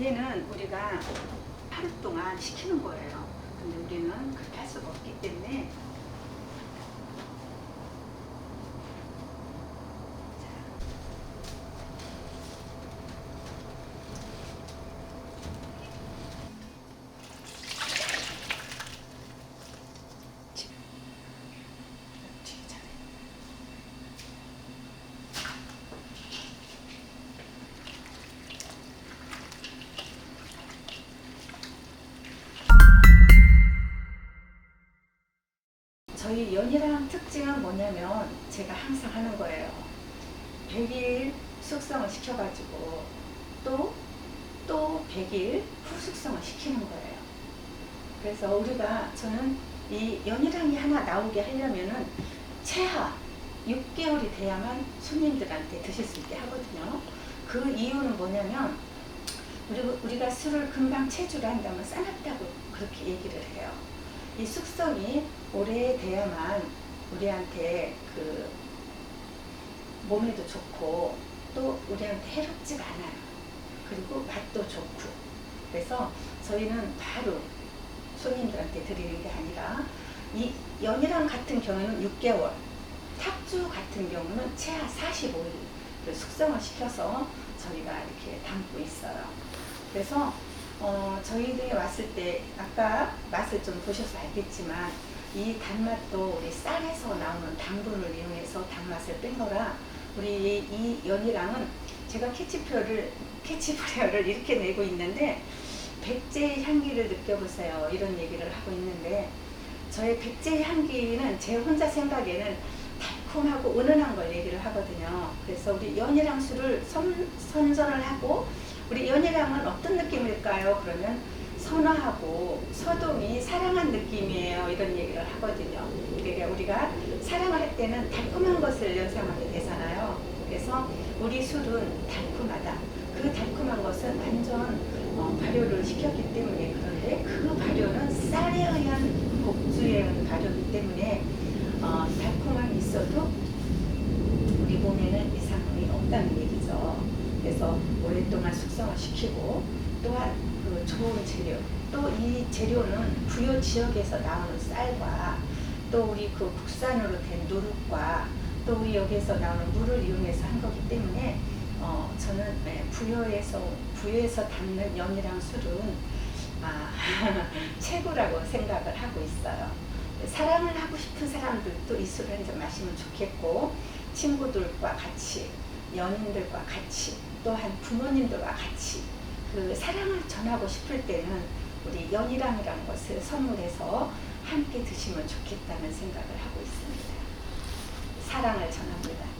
얘는 우리가 하루 동안 시키는 거예요. 근데 우리는 그렇게 할 수가 없기 때문에 뭐냐면 제가 항상 하는 거예요. 100일 숙성을 시켜가지고 또, 또 100일 후숙성을 시키는 거예요. 그래서 우리가 저는 이 연희랑이 하나 나오게 하려면은 최하 6개월이 돼야만 손님들한테 드실 수 있게 하거든요. 그 이유는 뭐냐면 우리, 우리가 술을 금방 체주를 한다면 싸납다고 그렇게 얘기를 해요. 이 숙성이 오래 돼야만 우리한테 그 몸에도 좋고 또 우리한테 해롭지가 않아요. 그리고 맛도 좋고. 그래서 저희는 바로 손님들한테 드리는 게 아니라 이 연이랑 같은 경우는 6개월, 탁주 같은 경우는 최하 45일 숙성을 시켜서 저희가 이렇게 담고 있어요. 그래서 어, 저희들이 왔을 때 아까 맛을 좀 보셔서 알겠지만 이 단맛도 우리 쌀에서 나오는 당분을 이용해서 단맛을 뺀 거라 우리 이 연이랑은 제가 캐치표를 캐치프레어를 이렇게 내고 있는데 백제의 향기를 느껴보세요 이런 얘기를 하고 있는데 저의 백제의 향기는 제 혼자 생각에는 달콤하고 은은한 걸 얘기를 하거든요 그래서 우리 연이랑 술을 선, 선전을 하고 우리 연희랑은 어떤 느낌일까요? 그러면 선화하고 서동이 사랑한 느낌이에요. 이런 얘기를 하거든요. 그러니까 우리가 사랑을 할 때는 달콤한 것을 연상하게 되잖아요. 그래서 우리 술은 달콤하다. 그 달콤한 것은 완전 어, 발효를 시켰기 때문에 그런데 그 발효는 쌀에 의한 복주에 의한 발효이기 때문에 어, 달콤함이 있어도 우리 몸에는 이상이 없다는 얘기죠. 그래서 오랫동안 숙성을 시키고 또한 그 좋은 재료 또 이 재료는 부여 지역에서 나오는 쌀과 또 우리 그 국산으로 된 누룩과 또 우리 여기에서 나오는 물을 이용해서 한 거기 때문에 어 저는 네, 부여에서 부여에서 담는 연이랑 술은 아 최고라고 생각을 하고 있어요. 사랑을 하고 싶은 사람들도 이 술을 한 잔 마시면 좋겠고 친구들과 같이 연인들과 같이 또한 부모님들과 같이 그 사랑을 전하고 싶을 때는 우리 연이랑이라는 것을 선물해서 함께 드시면 좋겠다는 생각을 하고 있습니다. 사랑을 전합니다.